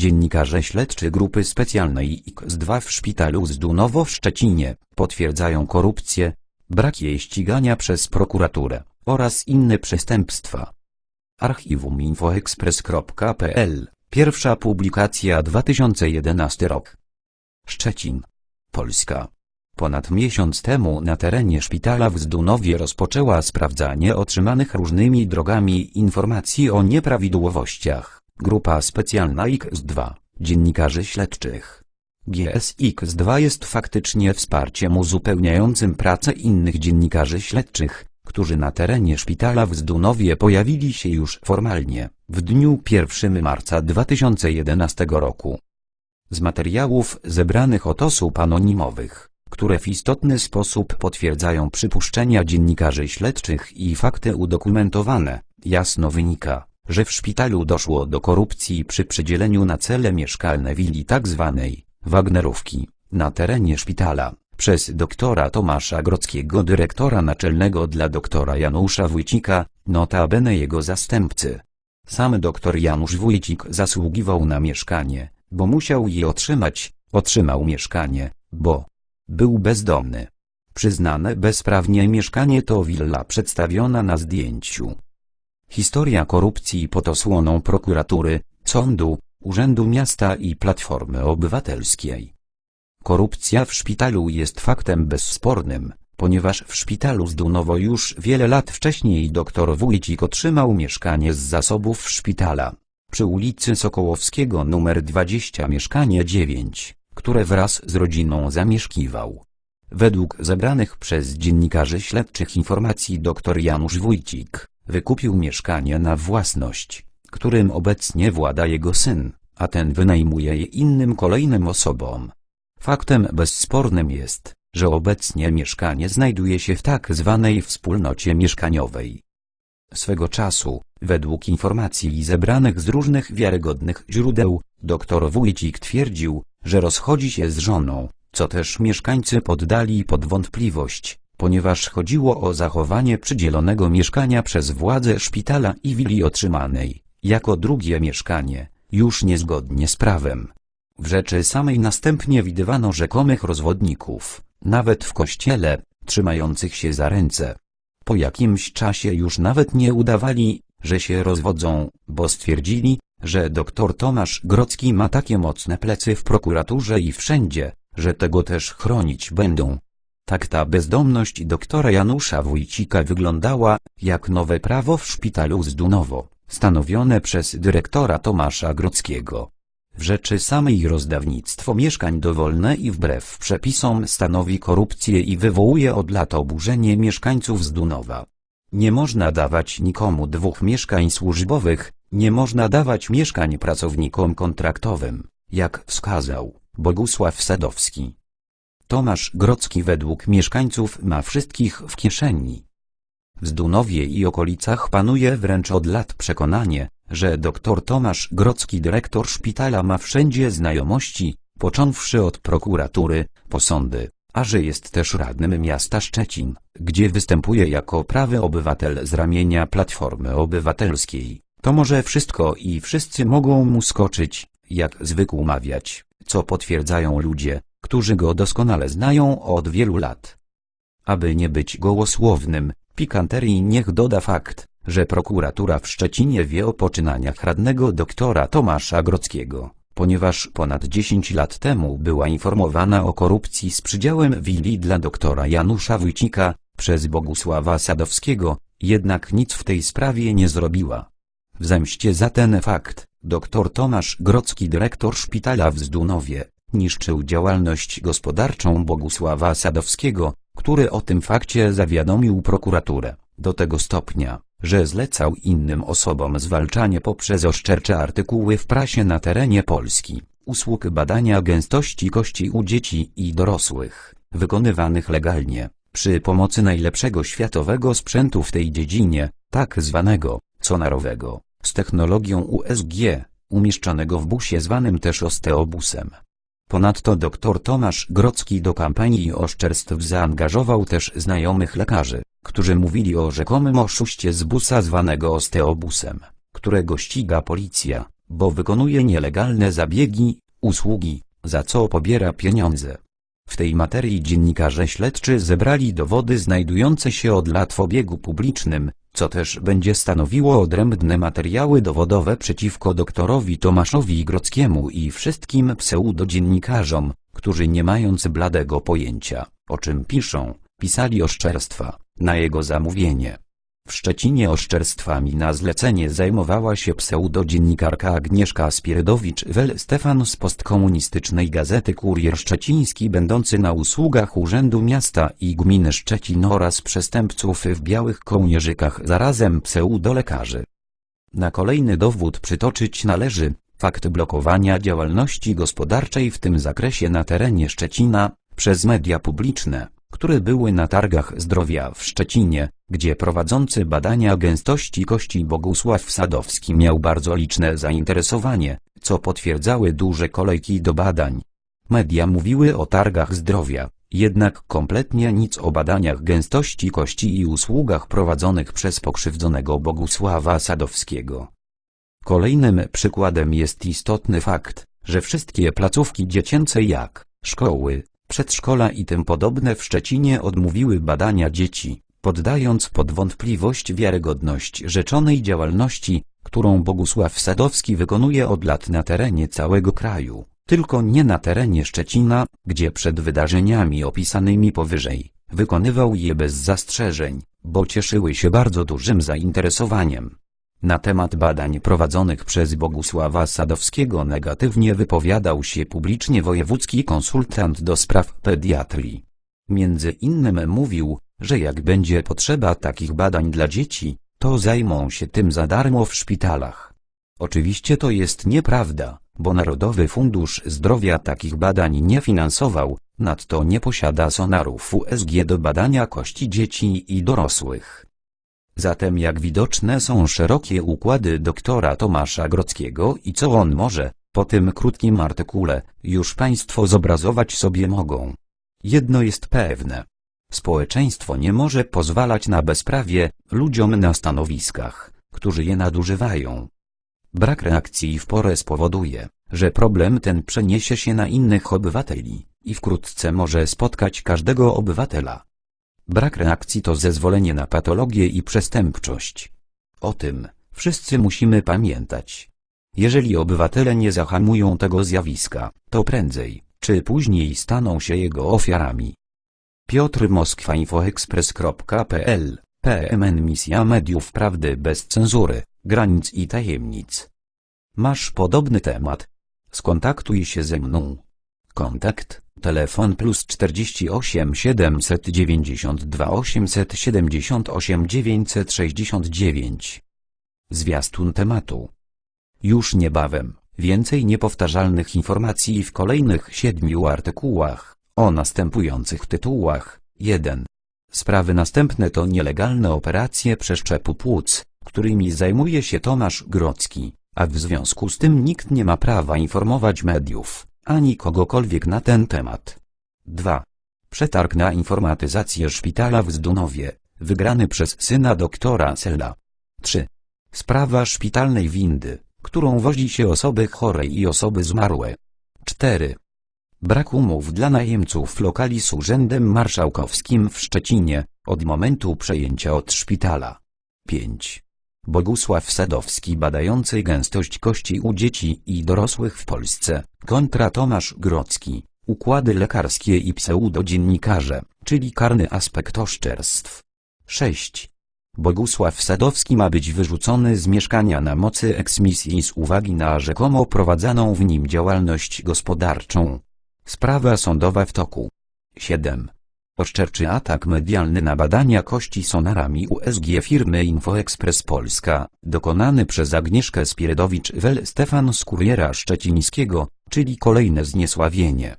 Dziennikarze śledczy grupy specjalnej X2 w szpitalu Zdunowo w Szczecinie potwierdzają korupcję, brak jej ścigania przez prokuraturę oraz inne przestępstwa. Archiwum infoexpress.pl Pierwsza publikacja 2011 rok. Szczecin. Polska. Ponad miesiąc temu na terenie szpitala w Zdunowie rozpoczęła sprawdzanie otrzymanych różnymi drogami informacji o nieprawidłowościach. Grupa specjalna X2, dziennikarzy śledczych. GSX2 jest faktycznie wsparciem uzupełniającym pracę innych dziennikarzy śledczych, którzy na terenie szpitala w Zdunowie pojawili się już formalnie, w dniu 1 marca 2011 roku. Z materiałów zebranych od osób anonimowych, które w istotny sposób potwierdzają przypuszczenia dziennikarzy śledczych i fakty udokumentowane, jasno wynika, że w szpitalu doszło do korupcji przy przydzieleniu na cele mieszkalne willi tzw. Wagnerówki, na terenie szpitala, przez doktora Tomasza Grodzkiego dyrektora naczelnego dla doktora Janusza Wójcika, notabene jego zastępcy. Sam doktor Janusz Wójcik zasługiwał na mieszkanie, bo musiał je otrzymać, otrzymał mieszkanie, bo był bezdomny. Przyznane bezprawnie mieszkanie to willa przedstawiona na zdjęciu. Historia korupcji pod osłoną prokuratury, sądu, Urzędu Miasta i Platformy Obywatelskiej. Korupcja w szpitalu jest faktem bezspornym, ponieważ w szpitalu Zdunowo już wiele lat wcześniej dr Wójcik otrzymał mieszkanie z zasobów szpitala. Przy ulicy Sokołowskiego nr 20 mieszkanie 9, które wraz z rodziną zamieszkiwał. Według zebranych przez dziennikarzy śledczych informacji dr Janusz Wójcik wykupił mieszkanie na własność, którym obecnie włada jego syn, a ten wynajmuje je innym kolejnym osobom. Faktem bezspornym jest, że obecnie mieszkanie znajduje się w tak zwanej wspólnocie mieszkaniowej. Swego czasu, według informacji zebranych z różnych wiarygodnych źródeł, dr Wójcik twierdził, że rozchodzi się z żoną, co też mieszkańcy poddali pod wątpliwość, ponieważ chodziło o zachowanie przydzielonego mieszkania przez władze szpitala i willi otrzymanej, jako drugie mieszkanie, już niezgodnie z prawem. W rzeczy samej następnie widywano rzekomych rozwodników, nawet w kościele, trzymających się za ręce. Po jakimś czasie już nawet nie udawali, że się rozwodzą, bo stwierdzili, że doktor Tomasz Grocki ma takie mocne plecy w prokuraturze i wszędzie, że tego też chronić będą. Tak ta bezdomność doktora Janusza Wójcika wyglądała, jak nowe prawo w szpitalu Zdunowo, stanowione przez dyrektora Tomasza Grockiego. W rzeczy samej rozdawnictwo mieszkań dowolne i wbrew przepisom stanowi korupcję i wywołuje od lat oburzenie mieszkańców Zdunowa. Nie można dawać nikomu dwóch mieszkań służbowych, nie można dawać mieszkań pracownikom kontraktowym, jak wskazał Bogusław Sadowski. Tomasz Grocki według mieszkańców ma wszystkich w kieszeni. W Zdunowie i okolicach panuje wręcz od lat przekonanie, że dr Tomasz Grocki dyrektor szpitala ma wszędzie znajomości, począwszy od prokuratury, po sądy, a że jest też radnym miasta Szczecin, gdzie występuje jako prawy obywatel z ramienia Platformy Obywatelskiej, to może wszystko i wszyscy mogą mu skoczyć, jak zwykł mawiać, co potwierdzają ludzie, którzy go doskonale znają od wielu lat. Aby nie być gołosłownym, pikanterii niech doda fakt, że prokuratura w Szczecinie wie o poczynaniach radnego doktora Tomasza Grockiego, ponieważ ponad 10 lat temu była informowana o korupcji z przydziałem willi dla doktora Janusza Wójcika, przez Bogusława Sadowskiego, jednak nic w tej sprawie nie zrobiła. W zemście za ten fakt, dr Tomasz Grocki dyrektor szpitala w Zdunowie, niszczył działalność gospodarczą Bogusława Sadowskiego, który o tym fakcie zawiadomił prokuraturę, do tego stopnia, że zlecał innym osobom zwalczanie poprzez oszczercze artykuły w prasie na terenie Polski, usług badania gęstości kości u dzieci i dorosłych, wykonywanych legalnie, przy pomocy najlepszego światowego sprzętu w tej dziedzinie, tak zwanego, sonarowego, z technologią USG, umieszczonego w busie zwanym też osteobusem. Ponadto dr Tomasz Grocki do kampanii oszczerstw zaangażował też znajomych lekarzy, którzy mówili o rzekomym oszuście z busa zwanego osteobusem, którego ściga policja, bo wykonuje nielegalne zabiegi, usługi, za co pobiera pieniądze. W tej materii dziennikarze śledczy zebrali dowody znajdujące się od lat w obiegu publicznym, co też będzie stanowiło odrębne materiały dowodowe przeciwko doktorowi Tomaszowi Grockiemu i wszystkim pseudodziennikarzom, którzy nie mając bladego pojęcia, o czym piszą, pisali oszczerstwa, na jego zamówienie. W Szczecinie oszczerstwami na zlecenie zajmowała się pseudodziennikarka Agnieszka Spierdowicz-Wel Stefan z postkomunistycznej gazety Kurier Szczeciński będący na usługach Urzędu Miasta i Gminy Szczecin oraz przestępców w białych kołnierzykach zarazem pseudolekarzy. Na kolejny dowód przytoczyć należy fakt blokowania działalności gospodarczej w tym zakresie na terenie Szczecina przez media publiczne które były na targach zdrowia w Szczecinie, gdzie prowadzący badania gęstości kości Bogusław Sadowski miał bardzo liczne zainteresowanie, co potwierdzały duże kolejki do badań. Media mówiły o targach zdrowia, jednak kompletnie nic o badaniach gęstości kości i usługach prowadzonych przez pokrzywdzonego Bogusława Sadowskiego. Kolejnym przykładem jest istotny fakt, że wszystkie placówki dziecięce jak szkoły, przedszkola i tym podobne w Szczecinie odmówiły badania dzieci, poddając pod wątpliwość wiarygodność rzeczonej działalności, którą Bogusław Sadowski wykonuje od lat na terenie całego kraju, tylko nie na terenie Szczecina, gdzie przed wydarzeniami opisanymi powyżej, wykonywał je bez zastrzeżeń, bo cieszyły się bardzo dużym zainteresowaniem. Na temat badań prowadzonych przez Bogusława Sadowskiego negatywnie wypowiadał się publicznie wojewódzki konsultant do spraw pediatrii. Między innym mówił, że jak będzie potrzeba takich badań dla dzieci, to zajmą się tym za darmo w szpitalach. Oczywiście to jest nieprawda, bo Narodowy Fundusz Zdrowia takich badań nie finansował, nadto nie posiada sonarów USG do badania kości dzieci i dorosłych. Zatem jak widoczne są szerokie układy doktora Tomasza Grockiego i co on może, po tym krótkim artykule, już Państwo zobrazować sobie mogą. Jedno jest pewne. Społeczeństwo nie może pozwalać na bezprawie ludziom na stanowiskach, którzy je nadużywają. Brak reakcji w porę spowoduje, że problem ten przeniesie się na innych obywateli i wkrótce może spotkać każdego obywatela. Brak reakcji to zezwolenie na patologię i przestępczość. O tym wszyscy musimy pamiętać. Jeżeli obywatele nie zahamują tego zjawiska, to prędzej czy później staną się jego ofiarami. Piotr Moskwa infoexpress.pl PMN Misja Mediów Prawdy bez cenzury, granic i tajemnic. Masz podobny temat? Skontaktuj się ze mną. Kontakt Telefon plus 48 792 878 969. Zwiastun tematu. Już niebawem, więcej niepowtarzalnych informacji w kolejnych siedmiu artykułach, o następujących tytułach. 1. Sprawy następne to nielegalne operacje przeszczepu płuc, którymi zajmuje się Tomasz Grocki, a w związku z tym nikt nie ma prawa informować mediów ani kogokolwiek na ten temat. 2. Przetarg na informatyzację szpitala w Zdunowie, wygrany przez syna doktora Sela. 3. Sprawa szpitalnej windy, którą wozi się osoby chore i osoby zmarłe. 4. Brak umów dla najemców lokali z Urzędem Marszałkowskim w Szczecinie, od momentu przejęcia od szpitala. 5. Bogusław Sadowski badający gęstość kości u dzieci i dorosłych w Polsce, kontra Tomasz Grocki, układy lekarskie i pseudodziennikarze, czyli karny aspekt oszczerstw. 6. Bogusław Sadowski ma być wyrzucony z mieszkania na mocy eksmisji z uwagi na rzekomo prowadzoną w nim działalność gospodarczą. Sprawa sądowa w toku. 7. Oszczerczy atak medialny na badania kości sonarami USG firmy InfoExpress Polska, dokonany przez Agnieszkę Spierdowicz-Wel Stefan z Kuriera Szczecińskiego, czyli kolejne zniesławienie.